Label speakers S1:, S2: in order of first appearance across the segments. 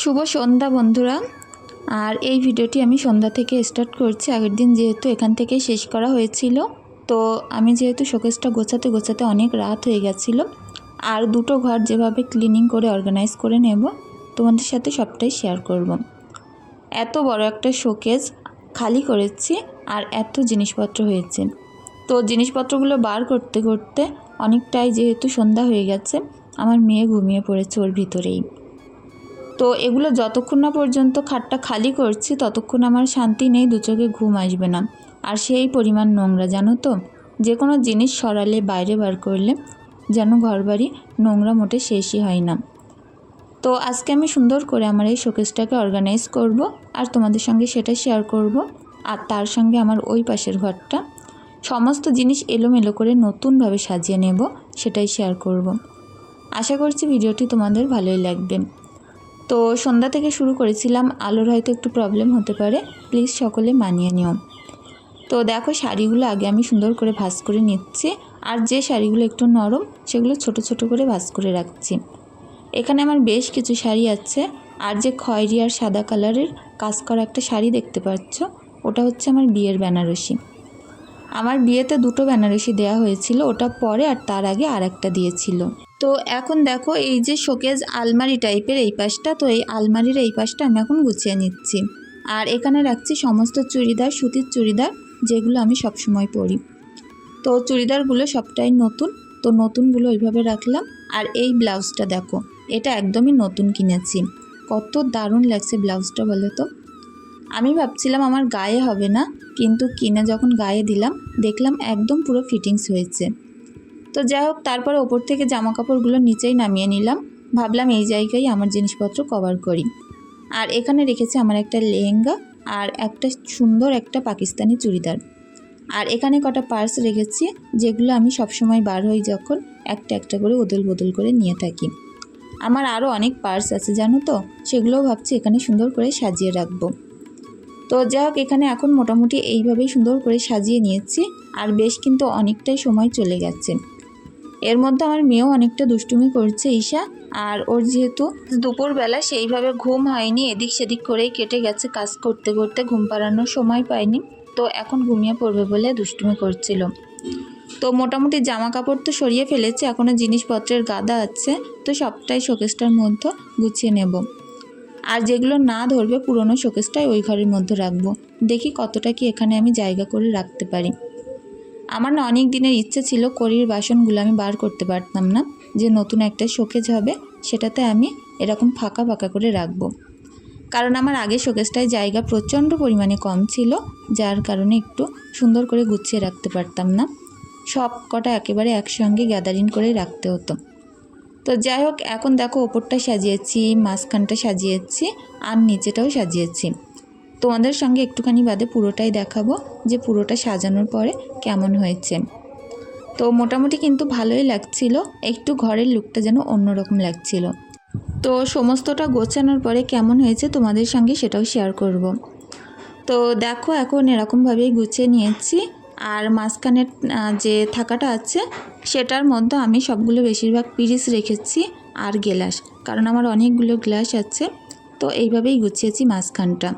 S1: শুভ সন্ধ্যা বন্ধুরা। আর এই ভিডিওটি আমি সন্ধ্যা থেকে স্টার্ট করছি। আগের দিন যেহেতু এখান থেকেই শেষ করা হয়েছিল, তো আমি যেহেতু শোকেসটা গোছাতে গোছাতে অনেক রাত হয়ে গেছিল, আর দুটো ঘর যেভাবে ক্লিনিং করে অর্গানাইজ করে নেব, তোমাদের সাথে সবটাই শেয়ার করব। এত বড় একটা শোকেস খালি করেছি, আর এত জিনিসপত্র হয়েছে। তো জিনিসপত্রগুলো বার করতে করতে অনেকটাই যেহেতু সন্ধ্যা হয়ে গেছে, আমার মেয়ে ঘুমিয়ে পড়েছে ওর ভিতরেই। তো এগুলো যতক্ষণ না পর্যন্ত খাটটা খালি করছি, ততক্ষণ আমার শান্তি নেই, দু চোখে ঘুম আসবে না। আর সেই পরিমাণ নোংরা, জানো তো? যে কোনো জিনিস সরালে, বাইরে বার করলে যেন ঘরবাড়ি নোংরা মোটে শেষই হয় না। তো আজকে আমি সুন্দর করে আমার এই শোকেসটাকে অর্গানাইজ করব আর তোমাদের সঙ্গে সেটা শেয়ার করব আর তার সঙ্গে আমার ওই পাশের ঘরটা। সমস্ত জিনিস এলোমেলো করে নতুনভাবে সাজিয়ে নেব, সেটাই শেয়ার করব। আশা করছি ভিডিওটি তোমাদের ভালোই লাগবে। তো সন্ধ্যা থেকে শুরু করেছিলাম, আলোর হয়তো একটু প্রবলেম হতে পারে। প্লিজ সকলে মানিয়ে নিও। তো দেখো শাড়িগুলো আগে আমি সুন্দর করে ভাঁজ করে নিচ্ছি। আর যে শাড়িগুলো একটু নরম, সেগুলো ছোট ছোট করে ভাঁজ করে রাখছি। এখানে আমার বেশ কিছু শাড়ি আছে। আর যে খয়েরি আর সাদা কালারের কাজ করা একটা শাড়ি দেখতে পাচ্ছ, ওটা হচ্ছে আমার বিয়ের বেনারসি। আমার বিয়েতে দুটো বেনারসি দেওয়া হয়েছিল, ওটা পরে আর তার আগে আর একটা দিয়েছিল। তো এখন দেখো এই যে শোকেজ আলমারি টাইপের এই পাশটা, তো এই আলমারির এই পাশটা আমি এখন গুছিয়ে নিচ্ছি। আর এখানে রাখছি সমস্ত চুড়িদার, সুতির চুড়িদার, যেগুলো আমি সবসময় পরি। তো চুড়িদারগুলো সবটাই নতুন, তো নতুনগুলো ওইভাবে রাখলাম। আর এই ব্লাউজটা দেখো, এটা একদমই নতুন কিনেছি। কত দারুণ লাগছে ব্লাউজটা, বলো তো। আমি ভাবছিলাম আমার গায়ে হবে না, কিন্তু কিনে যখন গায়ে দিলাম, দেখলাম একদম পুরো ফিটিংস হয়েছে। তো যাই হোক, তারপরে ওপর থেকে জামা কাপড়গুলো নিচেই নামিয়ে নিলাম। ভাবলাম এই জায়গায় আমার জিনিসপত্র কভার করি। আর এখানে রেখেছি আমার একটা লেহেঙ্গা আর একটা সুন্দর একটা পাকিস্তানি চুড়িদার। আর এখানে কটা পার্স রেখেছি, যেগুলো আমি সবসময় বার হই যখন একটা একটা করে ওদল বদল করে নিয়ে থাকি। আমার আরও অনেক পার্স আছে, জানো তো? সেগুলোও ভাবছি এখানে সুন্দর করে সাজিয়ে রাখব। তো যাই হোক, এখানে এখন মোটামুটি এইভাবেই সুন্দর করে সাজিয়ে নিয়েছি, আর বেশ কিন্তু অনেকটাই সময় চলে গেছে। এর মধ্যে আমার মেয়েও অনেকটা দুষ্টুমি করছে ঈশা, আর ওর যেহেতু দুপুরবেলা সেইভাবে ঘুম হয়নি, এদিক সেদিক করেই কেটে গেছে কাজ করতে করতে, ঘুম পাড়ানোর সময় পায়নি তো এখন ঘুমিয়ে পড়বে বলে দুষ্টুমি করছিল। তো মোটামুটি জামা কাপড় তো সরিয়ে ফেলেছে এখনও জিনিসপত্রের গাদা আছে, তো সবটাই শোকেসটার মধ্যে গুছিয়ে নেব। আর যেগুলো না ধরবে পুরনো শোকেসটাই ওই ঘরের মধ্যে রাখব, দেখি কতটা কি এখানে আমি জায়গা করে রাখতে পারি। আমার না অনেক দিনের ইচ্ছে ছিল কড়ির বাসনগুলো আমি বার করতে পারতাম না, যে নতুন একটা শোকেজ হবে সেটাতে আমি এরকম ফাঁকা ফাঁকা করে রাখব। কারণ আমার আগে শোকেসটায় জায়গা প্রচণ্ড পরিমাণে কম ছিল, যার কারণে একটু সুন্দর করে গুছিয়ে রাখতে পারতাম না। সব কটা একেবারে একসঙ্গে গ্যাদারিং করে রাখতে হতো। তো যাই হোক, এখন দেখো ওপরটা সাজিয়েছি, মাঝখানটা সাজিয়েছি, আর নিচেটাও সাজিয়েছি। তোমাদের সঙ্গে একটুখানি বাদে পুরোটাই দেখাবো, যে পুরোটা সাজানোর পরে কেমন হয়েছে। তো মোটামুটি কিন্তু ভালোই লাগছিল, একটু ঘরের লুকটা যেন অন্যরকম লাগছিল। তো সমস্তটা গোছানোর পরে কেমন হয়েছে তোমাদের সঙ্গে সেটাও শেয়ার করব। তো দেখো এখন এরকমভাবেই গুছিয়ে নিয়েছি, আর মাঝখানের যে থাকাটা আছে, সেটার মধ্যে আমি সবগুলো বেশিরভাগ পিরিস রেখেছি আর গেলাস, কারণ আমার অনেকগুলো গ্লাস আছে। তো এইভাবেই গুছিয়েছি মাঝখানটা।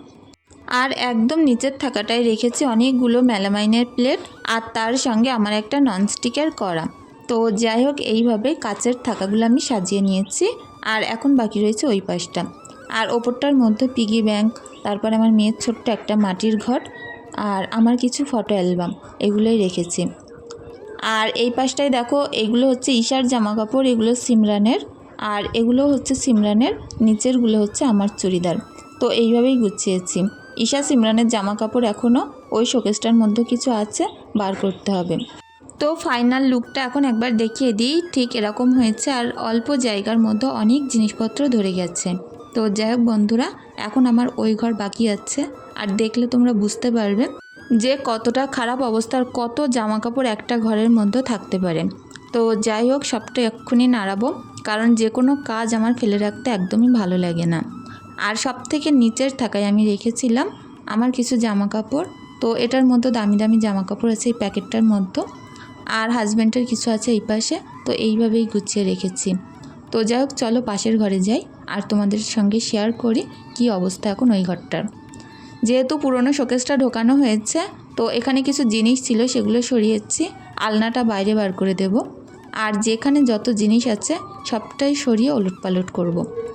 S1: আর একদম নিচের থাকাটায় রেখেছি অনেকগুলো মেলামাইনের প্লেট আর তার সঙ্গে আমার একটা ননস্টিকের কড়া। তো যাই হোক, এইভাবে কাচের থাকাগুলো আমি সাজিয়ে নিয়েছি আর এখন বাকি রয়েছে ওই পাশটা। আর ওপরটার মধ্যে পিগি ব্যাংক তারপর আমার মেয়ের ছোট্ট একটা মাটির ঘর আর আমার কিছু ফটো অ্যালবাম এগুলোই রেখেছি। আর এই পাশটায় দেখো, এগুলো হচ্ছে ঈশার জামা কাপড় এগুলো সিমরানের আর এগুলো হচ্ছে সিমরানের, নিচেরগুলো হচ্ছে আমার চুড়িদার। তো এইভাবেই গুছিয়েছি। ঈশা সিমরানের জামা কাপড় এখনও ওই শোকেসটার মধ্যে কিছু আছে, বার করতে হবে। তো ফাইনাল লুকটা এখন একবার দেখিয়ে দিই, ঠিক এরকম হয়েছে আর অল্প জায়গার মধ্যে অনেক জিনিসপত্র ধরে গেছে। তো যাই হোক বন্ধুরা, এখন আমার ওই ঘর বাকি আছে, আর দেখলে তোমরা বুঝতে পারবে যে কতটা খারাপ অবস্থার কত জামা কাপড় একটা ঘরের মধ্যে থাকতে পারে। তো যাই হোক, সবটা এক্ষুনি নাড়াবো, কারণ যে কোনো কাজ আমার ফেলে রাখতে একদমই ভালো লাগে না। আর সব থেকে নিচের থাকায় আমি রেখেছিলাম আমার কিছু জামা কাপড় তো এটার মধ্যে দামি দামি জামা কাপড় আছে এই প্যাকেটটার মধ্যে। আর হাজব্যান্ডের কিছু আছে এই পাশে, তো এইভাবেই গুছিয়ে রেখেছি। তো যাই হোক, চলো পাশের ঘরে যাই আর তোমাদের সঙ্গে শেয়ার করি কি অবস্থা এখন ওই ঘরটার। যেহেতু পুরনো শোকেসটা ঢোকানো হয়েছে, তো এখানে কিছু জিনিস ছিল সেগুলো সরিয়েছি, আলনাটা বাইরে বার করে দেব। আর যেখানে যত জিনিস আছে সবটাই সরিয়ে ওলট পালট করব।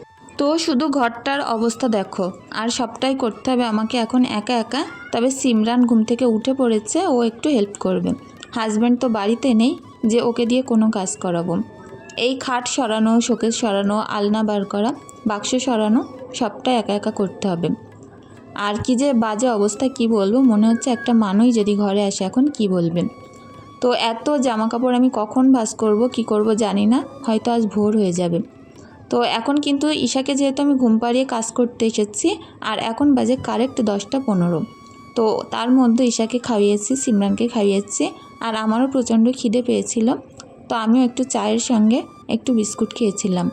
S1: তো শুধু ঘরটার অবস্থা দেখো। আর সবটাই করতে হবে আমাকে এখন একা একা। তবে সিমরান ঘুম থেকে উঠে পড়েছে, ও একটু হেল্প করবে। হাজব্যান্ড তো বাড়িতে নেই, যে ওকে দিয়ে কোনো কাজ করাবো। এই খাট সরানো, শোকেস সরানো, আলনা বার করা, বাক্স সরানো, সবটাই একা একা করতে হবে। আর কি যে বাজে অবস্থা কি বলব, মনে হচ্ছে একটা মানুষ যদি ঘরে আসে এখন কি বলবেন তো এত জামা কাপড় আমি কখন ভাস করব, কি করব জানি না, হয়তো আজ ভোর হয়ে যাবে। তো এখন কিন্তু ঈশাকে যেহেতু আমি ঘুম পাড়িয়ে কাজ করতে এসেছি, আর এখন বাজে কারেক্ট দশটা পনেরো। তো তার মধ্যে ঈশাকে খাইয়েছি, সিমরানকে খাইয়েছি, আর আমারও প্রচণ্ড খিদে পেয়েছিল। তো আমিও একটু চায়ের সঙ্গে একটু বিস্কুট খেয়েছিলাম।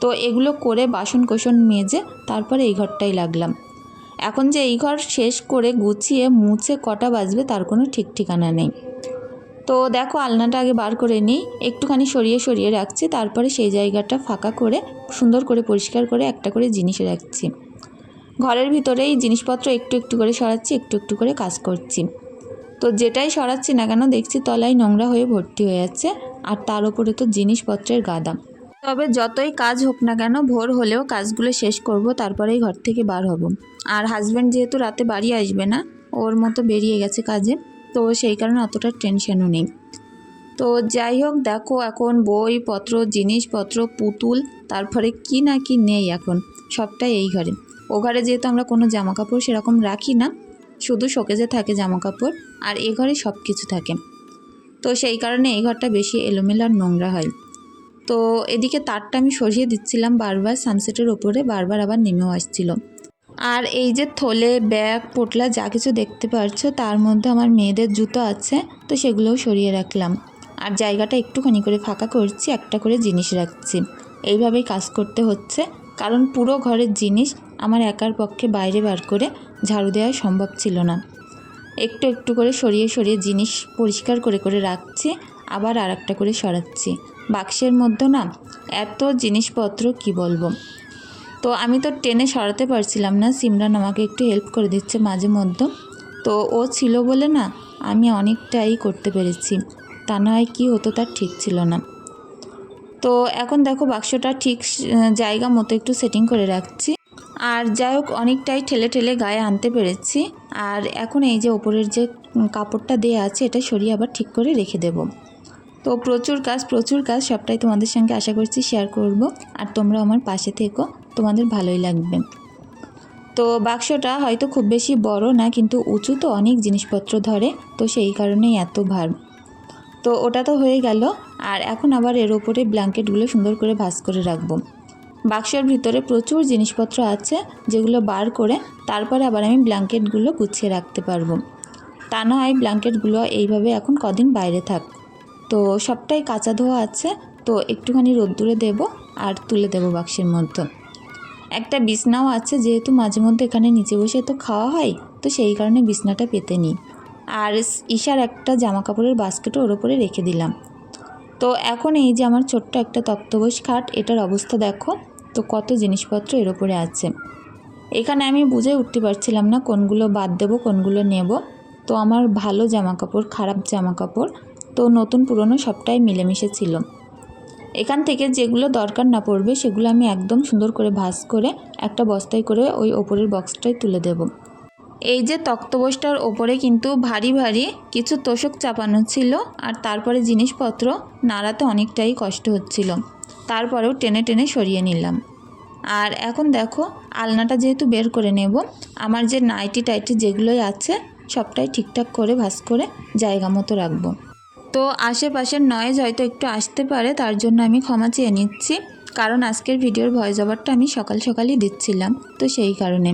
S1: তো এগুলো করে বাসন কোসন মেজে তারপরে এই ঘরটাই লাগলাম। এখন যে এই ঘর শেষ করে গুছিয়ে মুছে কটা বাজবে তার কোনো ঠিক ঠিকানা নেই। তো দেখো আলনাটা আগে বার করে নিই। একটুখানি সরিয়ে সরিয়ে রাখছি, তারপরে সেই জায়গাটা ফাঁকা করে, সুন্দর করে পরিষ্কার করে একটা করে জিনিস রাখছি। ঘরের ভিতরেই জিনিসপত্র একটু একটু করে সরাচ্ছি, একটু একটু করে কাজ করছি। তো যেটাই সরাচ্ছি না কেন, দেখছি তলায় নোংরা হয়ে ভর্তি হয়ে যাচ্ছে আর তার উপরে তো জিনিসপত্রের গাদা। তবে যতই কাজ হোক না কেন, ভোর হলেও কাজগুলো শেষ করব, তারপরেই ঘর থেকে বার হব। আর হাজব্যান্ড যেহেতু রাতে বাড়ি আসবে না, ওর মতো বেরিয়ে গেছে কাজে। তো সেই কারণে অতটা টেনশনও নেই। তো যাই হোক, দেখো এখন বইপত্র জিনিসপত্র, পুতুল, তারপরে কি না কি নেই এখন, সবটাই এই ঘরে। ও ঘরে যেহেতু আমরা কোনো জামা কাপড় সেরকম রাখি না, শুধু শোকেজে থাকে জামা কাপড় আর এ ঘরে সব কিছু থাকে। তো সেই কারণে এই ঘরটা বেশি এলোমেলো আর নোংরা হয়। তো এদিকে তারটা আমি সরিয়ে দিচ্ছিলাম বারবার সানসেটের ওপরে বারবার আবার নেমেও আসছিল। আর এই যে থলে, ব্যাগ, পোটলা, যা কিছু দেখতে পারছ, তার মধ্যে আমার মেয়েদের জুতো আছে, তো সেগুলোও সরিয়ে রাখলাম। আর জায়গাটা একটুখানি করে ফাঁকা করছি, একটা করে জিনিস রাখছি। এইভাবেই কাজ করতে হচ্ছে, কারণ পুরো ঘরের জিনিস আমার একার পক্ষে বাইরে বার করে ঝাড়ু দেওয়া সম্ভব ছিল না। একটু একটু করে সরিয়ে সরিয়ে জিনিস পরিষ্কার করে করে রাখছি, আবার আর একটা করে সরাচ্ছি। বাক্সের মধ্যে না, এত জিনিসপত্র, কি বলব? তো আমি তো টেনে সরাতে পারছিলাম না। সিমরান আমাকে একটু হেল্প করে দিচ্ছে মাঝে মধ্যে। তো ও ছিল বলে না, আমি অনেকটাই করতে পেরেছি। তা না হয় কী হতো তার ঠিক ছিল না। তো এখন দেখো বাক্সটা ঠিক জায়গা মতো একটু সেটিং করে রাখছি। আর যাই হোক, অনেকটাই ঠেলে ঠেলে গায়ে আনতে পেরেছি। আর এখন এই যে ওপরের যে কাপড়টা দেয়া আছে, এটা সরিয়ে আবার ঠিক করে রেখে দেবো। তো প্রচুর কাজ প্রচুর কাজ সবটাই তোমাদের সঙ্গে আশা করছি শেয়ার করব। আর তোমরা আমার পাশে থেকো। তোমাদের ভালোই লাগবে। তো বাক্সটা হয়তো খুব বেশি বড় না, কিন্তু উঁচু তো অনেক জিনিসপত্র ধরে, তো সেই কারণেই এত ভার। তো ওটা তো হয়ে গেল, আর এখন আবার এর ওপরে ব্ল্যাঙ্কেটগুলো সুন্দর করে ভাঁজ করে রাখব। বাক্সের ভিতরে প্রচুর জিনিসপত্র আছে, যেগুলো বার করে তারপরে আবার আমি ব্ল্যাঙ্কেটগুলো গুছিয়ে রাখতে পারব। তা না হয় ব্ল্যাঙ্কেটগুলো এইভাবে এখন কদিন বাইরে থাক। তো সবটাই কাঁচা ধোয়া আছে, তো একটুখানি রোদ্দুরে দেব আর তুলে দেব বাক্সের মধ্যে। একটা বিছনাও আছে যেহেতু মাঝে মধ্যে এখানে নিচে বসে তো খাওয়া হয়, তো সেই কারণে বিছনাটা পেতে নিই। আর ঈশার একটা জামা কাপড়ের বাস্কেটও ওর ওপরে রেখে দিলাম। তো এখন এই যে আমার ছোট্ট একটা তক্তবোস খাট, এটার অবস্থা দেখো, তো কত জিনিসপত্র এর ওপরে আছে। এখানে আমি বুঝে উঠতে পারছিলাম না কোনগুলো বাদ দেব, কোনগুলো নেব। তো আমার ভালো জামা কাপড় খারাপ জামা কাপড় তো নতুন পুরনো সবটাই মিলেমিশে ছিল। এখান থেকে যেগুলো দরকার না পড়বে, সেগুলো আমি একদম সুন্দর করে ভাঁজ করে একটা বস্তায় করে ওই ওপরের বক্সটায় তুলে দেব। এই যে তক্তবোসটার ওপরে কিন্তু ভারী ভারী কিছু তোষক চাপানো ছিল আর তারপরে জিনিসপত্র নাড়াতে অনেকটাই কষ্ট হচ্ছিল। তারপরেও টেনে টেনে সরিয়ে নিলাম। আর এখন দেখো, আলনাটা যেহেতু বের করে নেব, আমার যে নাইটি টাইটি যেগুলোই আছে, সবটাই ঠিকঠাক করে ভাঁজ করে জায়গা মতো রাখব। তো আশেপাশের নয়েজ হয়তো একটু আসতে পারে, তার জন্য আমি ক্ষমা চেয়ে নিচ্ছি। কারণ আজকের ভিডিওর ভয়েস ওভারটা আমি সকাল সকালই দিচ্ছিলাম, তো সেই কারণে।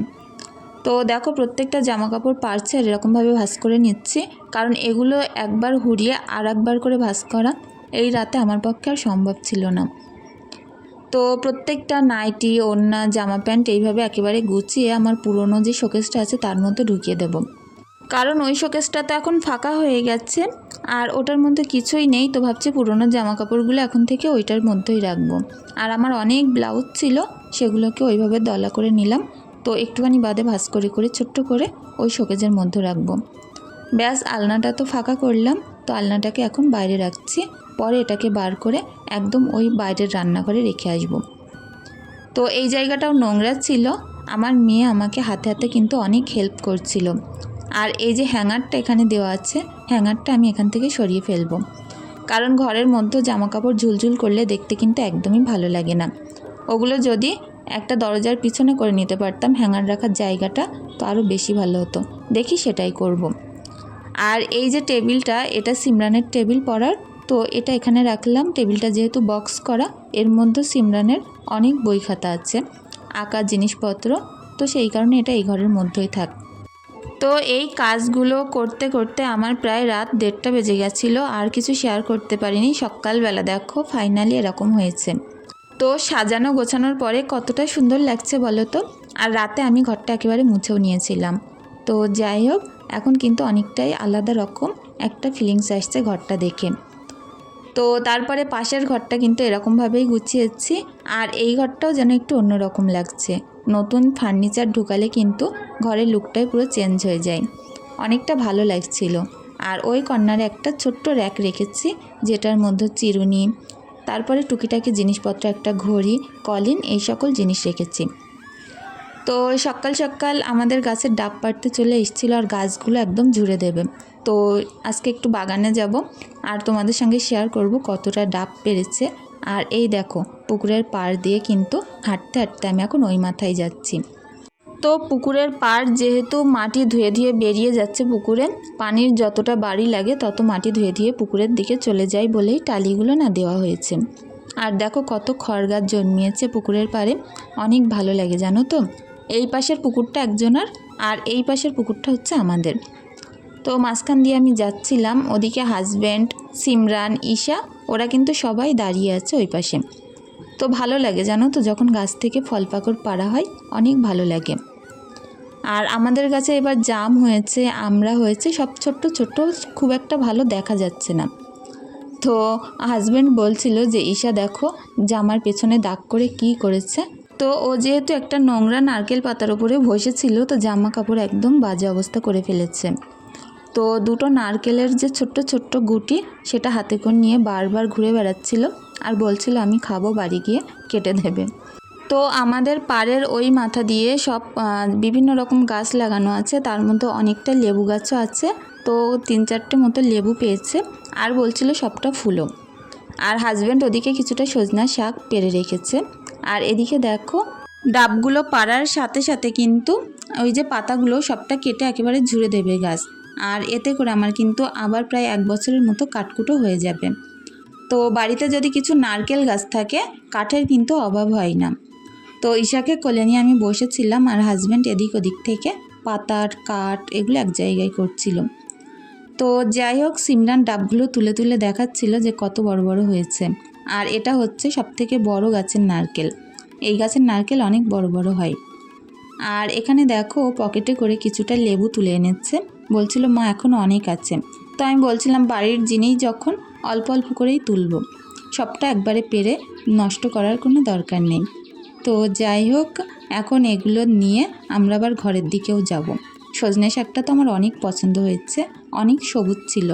S1: তো দেখো, প্রত্যেকটা জামা কাপড় পারছে আর এরকমভাবে ভাঁজ করে নিচ্ছি। কারণ এগুলো একবার হুড়িয়ে আর একবার করে ভাঁজ করা এই রাতে আমার পক্ষে আর সম্ভব ছিল না। তো প্রত্যেকটা নাইটি ওড়না, জামা প্যান্ট এইভাবে একেবারে গুছিয়ে আমার পুরনো যে শোকেসটা আছে, তার মধ্যে ঢুকিয়ে দেব। কারণ ওই শোকেসটা তো এখন ফাঁকা হয়ে গেছে। আর ওটার মধ্যে কিছুই নেই, তো ভাবছি পুরোনো জামা কাপড়গুলো এখন থেকে ওইটার মধ্যেই রাখব। আর আমার অনেক ব্লাউজ ছিল, সেগুলোকে ওইভাবে দলা করে নিলাম। তো একটুখানি বাদে ভাঁজ করে করে, ছোট্ট করে ওই শোকেজের মধ্যে রাখব। ব্যাস, আলনাটা তো ফাঁকা করলাম, তো আলনাটাকে এখন বাইরে রাখছি। পরে এটাকে বার করে একদম ওই বাইরের রান্নাঘরে রেখে আসব। তো এই জায়গাটাও নোংরা ছিল। আমার মেয়ে আমাকে হাতে হাতে কিন্তু অনেক হেল্প করছিল। আর এই যে হ্যাঙ্গারটা এখানে দেওয়া আছে, হ্যাঙ্গারটা আমি এখান থেকে সরিয়ে ফেলব। কারণ ঘরের মধ্যে জামা কাপড় ঝুলঝুল করলে দেখতে কিন্তু একদমই ভালো লাগে না। ওগুলো যদি একটা দরজার পিছনে করে নিতে পারতাম, হ্যাঙ্গার রাখার জায়গাটা তো আরও বেশি ভালো হতো। দেখি সেটাই করব। আর এই যে টেবিলটা, এটা সিমরানের টেবিল পড়ার তো এটা এখানে রাখলাম। টেবিলটা যেহেতু বক্স করা, এর মধ্যে সিমরানের অনেক বই খাতা আছে, আঁকার জিনিসপত্র, তো সেই কারণে এটা এই ঘরের মধ্যেই থাক তো এই কাজগুলো করতে করতে আমার প্রায় রাত দেড়টা বেজে গেছিল, আর কিছু শেয়ার করতে পারিনি। সকালবেলা দেখো ফাইনালি এরকম হয়েছে। তো সাজানো গোছানোর পরে কতটা সুন্দর লাগছে বলো তো? আর রাতে আমি ঘরটা একেবারে মুছেও নিয়েছিলাম। তো যাই হোক, এখন কিন্তু অনেকটাই আলাদা রকম একটা ফিলিংস আসছে ঘরটা দেখে। তো তারপরে পাশের ঘরটা কিন্তু এরকমভাবেই গুছিয়েছি, আর এই ঘরটাও যেন একটু অন্যরকম লাগছে। নতুন ফার্নিচার ঢুকালে কিন্তু ঘরের লুকটাই পুরো চেঞ্জ হয়ে যায়। অনেকটা ভালো লাগছিল। আর ওই কর্নারে একটা ছোট্ট র্যাক রেখেছি, যেটার মধ্যে চিরুনি, তারপরে টুকিটাকি জিনিসপত্র, একটা ঘড়ি, কলিন, এই সকল জিনিস রেখেছি। তো সকাল সকাল আমাদের গাছের ডাব পাড়তে চলে এসেছিল আর গাছগুলো একদম জুড়ে দেবে। তো আজকে একটু বাগানে যাব, আর তোমাদের সঙ্গে শেয়ার করব কতটা ডাব পেরেছে আর এই দেখো, পুকুরের পাড় দিয়ে কিন্তু হাঁটতে হাঁটতে আমি এখন ওই মাথায় যাচ্ছি। তো পুকুরের পাড় যেহেতু মাটি ধুয়ে ধুয়ে বেরিয়ে যাচ্ছে পুকুরে, পানির যতটা বাড়ি লাগে তত মাটি ধুয়ে ধুয়ে পুকুরের দিকে চলে যায় বলেই টালিগুলো না দেওয়া হয়েছে। আর দেখো কত খড় গাছ জন্মিয়েছে পুকুরের পাড়ে, অনেক ভালো লাগে জানো তো? এই পাশের পুকুরটা একজনের, আর এই পাশের পুকুরটা হচ্ছে আমাদের। তো মাঝখান দিয়ে আমি যাচ্ছিলাম, ওদিকে হাজব্যান্ড সিমরান ঈশা, ওরা কিন্তু সবাই দাঁড়িয়ে আছে ওই পাশে। তো ভালো লাগে, জানো তো, যখন গাছ থেকে ফল পাকড় পাড়া হয়, অনেক ভালো লাগে। আর আমাদের কাছে এবার জাম হয়েছে, আমরা হয়েছে, সব ছোট্ট ছোট্ট, খুব একটা ভালো দেখা যাচ্ছে না। তো হাজব্যান্ড বলছিল যে, ঈশা, দেখো, জামার পেছনে দাগ করে কি করেছে? তো ও যেহেতু একটা নোংরা নারকেল পাতার উপরে বসেছিল, তো জামা কাপড় একদম বাজে অবস্থা করে ফেলেছে। তো দুটো নারকেলের যে ছোট্ট ছোট্ট গুটি, সেটা হাতে করে নিয়ে বারবার ঘুরে বেড়াচ্ছিল আর বলছিল আমি খাব বাড়ি গিয়ে, কেটে দেবে। তো আমাদের পাড়ের ওই মাথা দিয়ে সব বিভিন্ন রকম গাছ লাগানো আছে, তার মধ্যে অনেকটা লেবু গাছও আছে, তো তিন চারটে মতো লেবু পেয়েছে আর বলছিল সবটা ফুলো। আর হাজব্যান্ড ওদিকে কিছুটা সজনা শাক পেরে রেখেছে। আর এদিকে দেখো, ডাবগুলো পাড়ার সাথে সাথে কিন্তু ওই যে পাতাগুলো সবটা কেটে একেবারে ঝুড়ে দেবে গাছ। আর এতে করে আমার কিন্তু আবার প্রায় এক বছরের মতো কাঠকুটো হয়ে যাবে। তো বাড়িতে যদি কিছু নারকেল গাছ থাকে, কাঠের কিন্তু অভাব হয় না। তো ঈশাকে কোলে নিয়ে আমি বসেছিলাম আর হাজব্যান্ড এদিক ওদিক থেকে পাতার কাঠ এগুলো এক জায়গায় করছিল। তো যাই হোক, সিমরান ডাবগুলো তুলে তুলে দেখাচ্ছিল যে কত বড় বড় হয়েছে। আর এটা হচ্ছে সবথেকে বড় গাছের নারকেল। এই গাছের নারকেল অনেক বড় বড় হয়। আর এখানে দেখো পকেটে করে কিছুটা লেবু তুলে এনেছে। বলছিল, মা এখন অনেক আছে। তো আমি বলছিলাম, বাড়ির জিনিস যখন অল্প অল্প করেই তুলব, সবটা একবারে পেরে নষ্ট করার কোনো দরকার নেই। তো যাই হোক, এখন এগুলো নিয়ে আমরা আবার ঘরের দিকেও যাব। সজনে শাকটা তো আমার অনেক পছন্দ হয়েছে, অনেক সবুজ ছিল।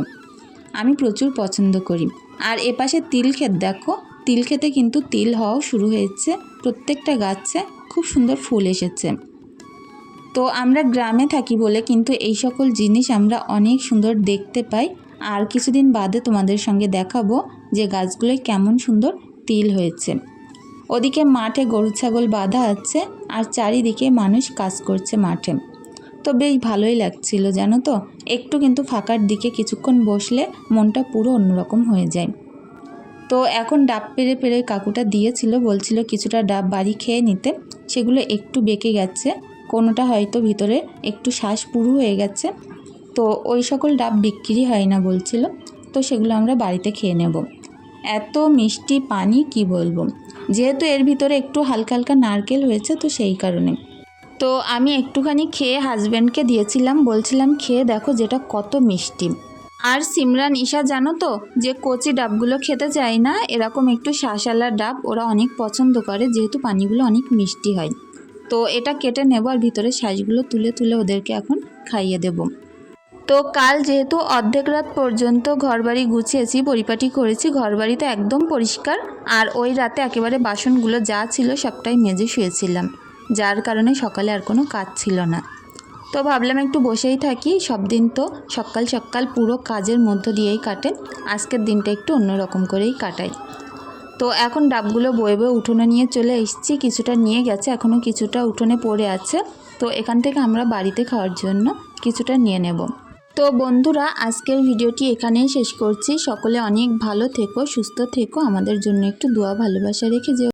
S1: আমি প্রচুর পছন্দ করি। আর এপাশে তিল ক্ষেত, দেখো, তিল খেতে কিন্তু তিল হওয়াও শুরু হয়েছে। প্রত্যেকটা গাছে খুব সুন্দর ফুল এসেছে। তো আমরা গ্রামে থাকি বলে কিন্তু এই সকল জিনিস আমরা অনেক সুন্দর দেখতে পাই। আর কিছুদিন বাদে তোমাদের সঙ্গে দেখাবো যে গাছগুলোয় কেমন সুন্দর তিল হয়েছে। ওদিকে মাঠে গরু, ছাগল বাঁধা আছে আর চারিদিকে মানুষ কাজ করছে মাঠে। তো বেশ ভালোই লাগছিল, জানো তো? একটু কিন্তু ফাঁকার দিকে কিছুক্ষণ বসলে মনটা পুরো অন্যরকম হয়ে যায়। তো এখন ডাব পেরে পেরে কাকুটা দিয়েছিল, বলছিল কিছুটা ডাব বাড়ি খেয়ে নিতে। সেগুলো একটু বেঁকে গেছে। কোনোটা হয়তো ভিতরে একটু শ্বাস পুরু হয়ে গেছে। তো ওই সকল ডাব বিক্রি হয় না বলছিল। তো সেগুলো আমরা বাড়িতে খেয়ে নেব। এত মিষ্টি পানি কি বলব? যেহেতু এর ভিতরে একটু হালকা হালকা নারকেল হয়েছে তো সেই কারণে। তো আমি একটুখানি খেয়ে হাজব্যান্ডকে দিয়েছিলাম। বলছিলাম, খেয়ে দেখো যেটা কত মিষ্টি। আর সিমরান, ঈশা জানো তো, যে কচি ডাবগুলো খেতে চায় না, এরকম একটু শাঁসালা ডাব ওরা অনেক পছন্দ করে, যেহেতু পানিগুলো অনেক মিষ্টি হয়। তো এটা কেটে নেব আর ভিতরে শ্বাসগুলো তুলে তুলে ওদেরকে এখন খাইয়ে দেব। তো কাল যেহেতু অর্ধেক রাত পর্যন্ত ঘরবাড়ি গুছিয়েছি, পরিপাটি করেছি ঘরবাড়িতে একদম পরিষ্কার। আর ওই রাতে একেবারে বাসনগুলো যা ছিল সবটাই মেজে শুয়েছিলাম। যার কারণে সকালে আর কোনো কাজ ছিল না। তো ভাবলাম একটু বসেই থাকি, সব দিন তো সকাল সকাল পুরো কাজের মধ্য দিয়েই কাটে। আজকের দিনটা একটু অন্যরকম করেই কাটাই। তো এখন ডাবগুলো বয়ে বয়ে উঠোনে নিয়ে চলে এসেছি। কিছুটা নিয়ে গেছে এখনও কিছুটা উঠোনে পড়ে আছে। তো এখান থেকে আমরা বাড়িতে খাওয়ার জন্য কিছুটা নিয়ে নেব। তো বন্ধুরা, আজকের ভিডিওটি এখানেই শেষ করছি। সকলে অনেক ভালো থেকো, সুস্থ থেকো। আমাদের জন্য একটু দোয়া, ভালোবাসা রেখে যেও।